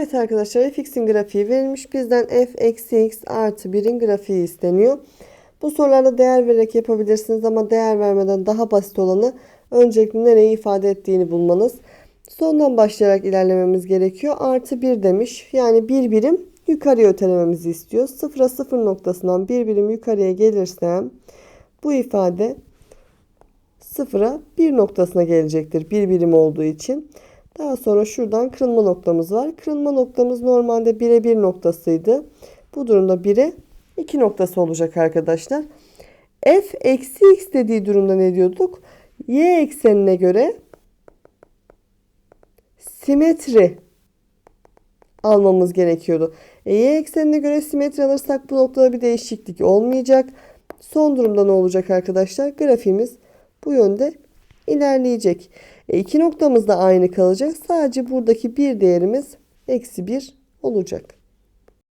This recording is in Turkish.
Evet arkadaşlar fx'in grafiği verilmiş. Bizden f eksi x artı 1'in grafiği isteniyor. Bu sorularda değer vererek yapabilirsiniz ama değer vermeden daha basit olanı öncelikle nereyi ifade ettiğini bulmanız. Sondan başlayarak ilerlememiz gerekiyor. Artı 1 demiş. Yani bir birim yukarıya ötelememizi istiyor. Sıfıra sıfır noktasından bir birim yukarıya gelirsem bu ifade sıfıra bir noktasına gelecektir. Bir birim olduğu için. Daha sonra şuradan kırılma noktamız var. Kırılma noktamız normalde 1'e 1 noktasıydı. Bu durumda 1'e 2 noktası olacak arkadaşlar. F eksi x dediği durumda ne diyorduk? Y eksenine göre simetri almamız gerekiyordu. E, y eksenine göre simetri alırsak bu noktada bir değişiklik olmayacak. Son durumda ne olacak arkadaşlar? Grafiğimiz bu yönde ilerleyecek. E, iki noktamız da aynı kalacak. Sadece buradaki bir değerimiz eksi 1 olacak.